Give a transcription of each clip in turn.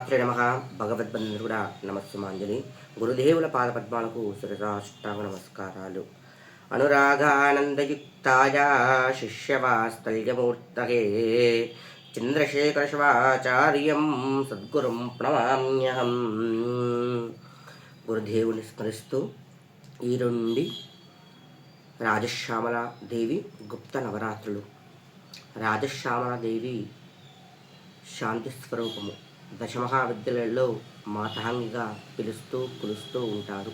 శ్రీ నమ భగవద్బంధు కూడా నమస్సుమాంజలి. గురుదేవుల పాదపద్మాలకు శిరసాష్టాంగ నమస్కారాలు అనురాగానందయుక్తాయ శిష్యవాస్తల్యమూర్తగే చంద్రశేఖరశివాచార్యం సద్గురుం ప్రణమామ్యహం. గురుదేవుని స్మరిస్తూ ఈ నుండి రాజశ్యామల దేవి గుప్త నవరాత్రులు. రాజశ్యామల దేవి శాంతి స్వరూపము. దశమహావిద్యలలో మాతాంగిగా పిలుస్తూ కొలుస్తూ ఉంటారు.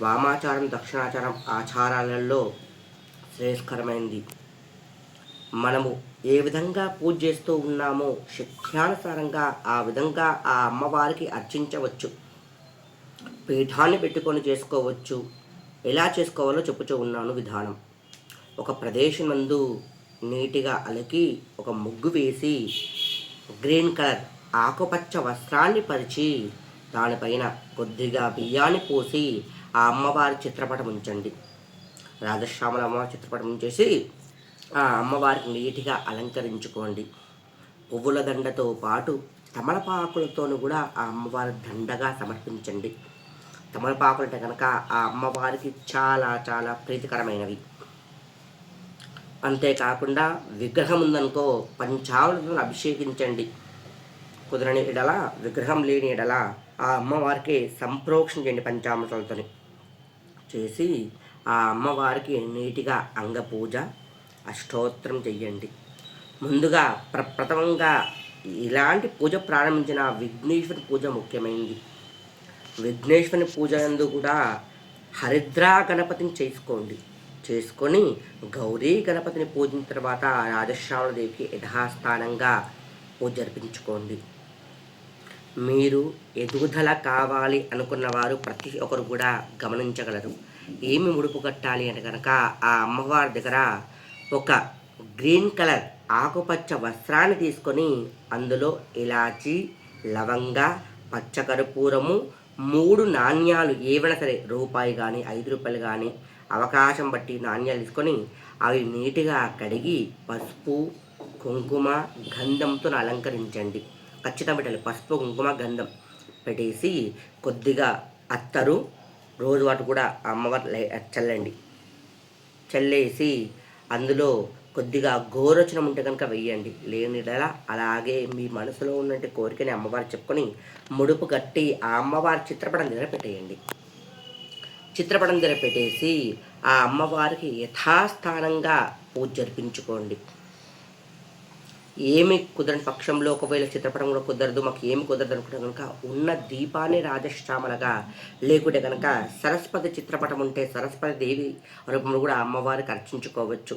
వామాచారం దక్షిణాచారం ఆచారాలలో శ్రేయస్కరమైంది. మనము ఏ విధంగా పూజ చేస్తూ ఉన్నామో శక్త్యానుసారంగా ఆ విధంగా ఆ అమ్మవారికి అర్చించవచ్చు. పీఠాన్ని పెట్టుకొని చేసుకోవచ్చు. ఎలా చేసుకోవాలో చెప్పుతూ ఉన్నాను విధానం. ఒక ప్రదేశం నందు నీటిగా అలకి ఒక ముగ్గు వేసి గ్రీన్ కలర్ ఆకుపచ్చ వస్త్రాన్ని పరిచి దానిపైన కొద్దిగా బియ్యాన్ని పోసి ఆ అమ్మవారి చిత్రపటం ఉంచండి. రాజశ్యామల అమ్మవారి చిత్రపటం ఉంచేసి ఆ అమ్మవారికి నీటిగా అలంకరించుకోండి. పువ్వుల దండతో పాటు తమలపాకులతోనూ కూడా ఆ అమ్మవారి దండగా సమర్పించండి. తమలపాకులంటే కనుక ఆ అమ్మవారికి చాలా చాలా ప్రీతికరమైనవి. అంతేకాకుండా విగ్రహం ఉందనుకో పంచావళిని అభిషేకించండి. కుదరని ఎడల విగ్రహం లేని ఎడల ఆ అమ్మవారికి సంప్రోక్షణ చేయండి పంచామృతాలతోని. చేసి ఆ అమ్మవారికి నీటిగా అంగపూజ అష్టోత్తరం చెయ్యండి. ముందుగా ప్రప్రథమంగా ఇలాంటి పూజ ప్రారంభించిన విఘ్నేశ్వరి పూజ ముఖ్యమైనది విఘ్నేశ్వరి పూజ ఎందు కూడా హరిద్రా గణపతిని చేసుకోండి. చేసుకొని గౌరీ గణపతిని పూజించిన తర్వాత రాజశ్రావణదేవికి యథాస్థానంగా పూజ జరిపించుకోండి. మీరు ఎదుగుదల కావాలి అనుకున్న వారు ప్రతి ఒక్కరు కూడా గమనించగలరు. ఏమి ముడుపు కట్టాలి అంటే కనుక ఆ అమ్మవారి దగ్గర ఒక గ్రీన్ కలర్ ఆకుపచ్చ వస్త్రాన్ని తీసుకొని అందులో ఇలాచి లవంగ పచ్చకర్పూరము మూడు నాణ్యాలు ఏవైనా సరే రూపాయి కానీ ఐదు రూపాయలు కానీ అవకాశం బట్టి నాణ్యాలు తీసుకొని అవి నీట్గా కడిగి పసుపు కుంకుమ గంధంతో అలంకరించండి. ఖచ్చితంగా పెట్టాలి. పసుపు కుంకుమ గంధం పెట్టేసి కొద్దిగా అత్తరు రోజు వాటి కూడా అమ్మవారి చల్లండి. చల్లేసి అందులో కొద్దిగా గోరచనం ఉంటే కనుక వెయ్యండి. లేని అలాగే మీ మనసులో ఉన్నటువంటి కోరికని అమ్మవారు చెప్పుకొని ముడుపు కట్టి ఆ అమ్మవారి చిత్రపటం నిలబెట్టేయండి పెట్టేయండి. చిత్రపటం జరిపెట్టేసి ఆ అమ్మవారికి యథాస్థానంగా పూజ జరిపించుకోండి. ఏమి కుదరని పక్షంలో ఒకవేళ చిత్రపటం కూడా కుదరదు మాకు ఏమి కుదరదు అనుకుంటే కనుక ఉన్న దీపాన్ని రాజశ్యామలగా లేకుంటే కనుక సరస్వతి చిత్రపటం ఉంటే సరస్వతి దేవి రూపంలో కూడా అమ్మవారికి అర్చించుకోవచ్చు.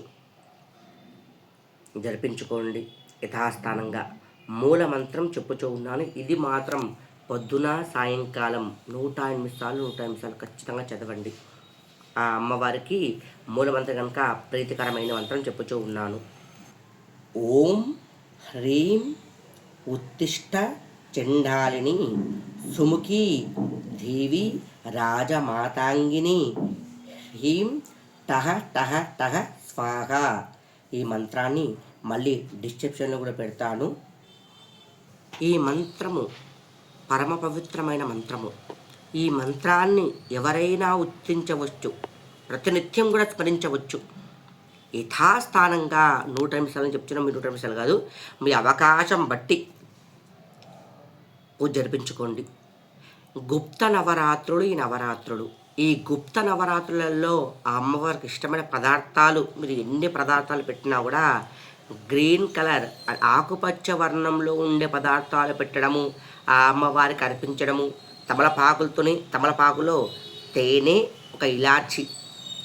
జరిపించుకోండి యథాస్థానంగా. మూల మంత్రం చెప్పుచూ ఉన్నాను. ఇది మాత్రం పొద్దున సాయంకాలం నూట ఎనిమిది సార్లు నూట ఎనిమిది సార్లు ఖచ్చితంగా చదవండి. ఆ అమ్మవారికి మూలమంత్రం కనుక ప్రీతికరమైన మంత్రం చెప్పుచూ ఉన్నాను. ఓం హ్రీం ఉత్తిష్ట చండాలిని సుముఖి దేవి రాజమాతాంగిని హ్రీం టహ టహ టహ స్వాహ. ఈ మంత్రాన్ని మళ్ళీ డిస్క్రిప్షన్లో కూడా పెడతాను. ఈ మంత్రము పరమ పవిత్రమైన మంత్రము. ఈ మంత్రాన్ని ఎవరైనా ఉచ్చరించవచ్చు ప్రతినిత్యం కూడా స్మరించవచ్చు. యథాస్థానంగా నూట నిమిషాలని చెప్తున్నా మీ నూట నిమిషాలు కాదు మీ అవకాశం బట్టి పూజ జరిపించుకోండి. గుప్త నవరాత్రులు ఈ నవరాత్రులు. ఈ గుప్త నవరాత్రులలో ఆ అమ్మవారికి ఇష్టమైన పదార్థాలు మీరు ఎన్ని పదార్థాలు పెట్టినా కూడా గ్రీన్ కలర్ ఆకుపచ్చ వర్ణంలో ఉండే పదార్థాలు పెట్టడము ఆ అమ్మవారికి అర్పించడము తమలపాకులతోని తమలపాకులో తేనె ఒక ఇలాచి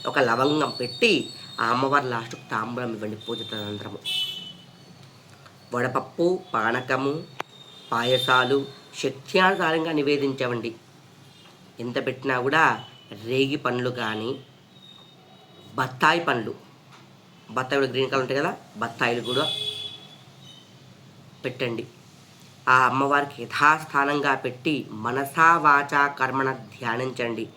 ఒక లవంగం పెట్టి ఆ అమ్మవారి లాస్ట్కు తాంబూలం ఇవ్వండి పూజ తదంతరము. వడపప్పు పానకము పాయసాలు శక్త్యానుసారంగా నివేదించవండి. ఎంత పెట్టినా కూడా రేగి పండ్లు కానీ బత్తాయి పండ్లు బత్తాయి గ్రీన్ కలర్ ఉంటాయి కదా బత్తాయిలు కూడా పెట్టండి. ఆ అమ్మవారికి యథాస్థానంగా పెట్టి మనసా వాచా కర్మణ ధ్యానించండి.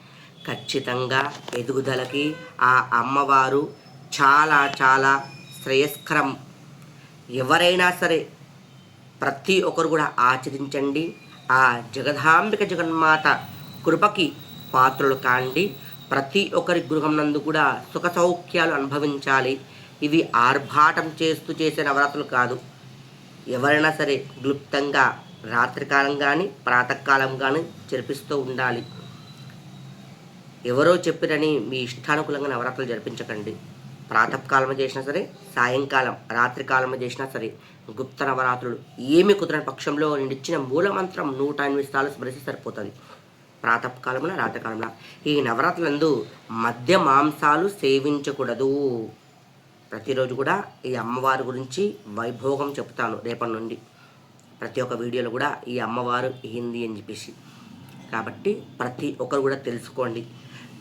ఖచ్చితంగా ఎదుగుదలకి ఆ అమ్మవారు చాలా చాలా శ్రేయస్కరం. ఎవరైనా సరే ప్రతి ఒక్కరు కూడా ఆచరించండి. ఆ జగదాంబిక జగన్మాత కృపకి పాత్రలు కాండి. ప్రతి ఒక్కరి గృహం నందు కూడా సుఖ సౌఖ్యాలు అనుభవించాలి. ఇవి ఆర్భాటం చేస్తూ చేసే నవరాత్రులు కాదు. ఎవరైనా సరే క్లుప్తంగా రాత్రికాలం కానీ ప్రాతకాలం కానీ జరిపిస్తూ ఉండాలి. ఎవరో చెప్పిరని మీ ఇష్టానుకూలంగా నవరాత్రులు జరిపించకండి. ప్రాతకాలం చేసినా సరే సాయంకాలం రాత్రికాలం చేసినా సరే గుప్త నవరాత్రులు ఏమి కుదరని పక్షంలో నేను ఇచ్చిన మూల నూట ఎనిమిది సార్లు స్మరిస్తే సరిపోతుంది. ప్రాతకాలంలో రాత్రికాలంలో ఈ నవరాత్రులందు మద్య మాంసాలు సేవించకూడదు. ప్రతిరోజు కూడా ఈ అమ్మవారి గురించి వైభోగం చెప్తాను రేపటి నుండి. ప్రతి ఒక్క వీడియోలో కూడా ఈ అమ్మవారు ఏంది అని చెప్పేసి. కాబట్టి ప్రతి ఒక్కరు కూడా తెలుసుకోండి.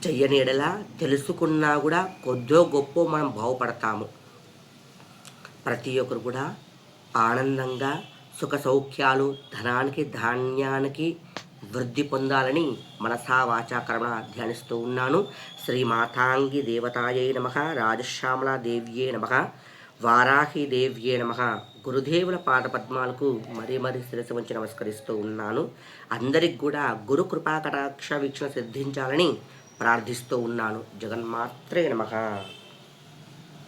చెయ్యని ఎడలా తెలుసుకున్నా కూడా కొద్దో గొప్ప మనం బాగుపడతాము. ప్రతి ఒక్కరు కూడా ఆనందంగా సుఖ సౌఖ్యాలు ధనానికి ధాన్యానికి వృద్ధి పొందాలని మనసా వాచాకరణ ధ్యానిస్తూ ఉన్నాను. శ్రీ మాతాంగి దేవతాయే నమ రాజశ్యామలా దేవ్యే నమ వారాహి దేవ్యే నమ. గురుదేవుల పాద పద్మాలకు మరీ మరీ శిరస్సు ఉంచి నమస్కరిస్తూ ఉన్నాను. అందరికి కూడా గురు కృపాకటాక్ష వీక్షణ సిద్ధించాలని ప్రార్థిస్తూ ఉన్నాను. జగన్మాత్రే నమ.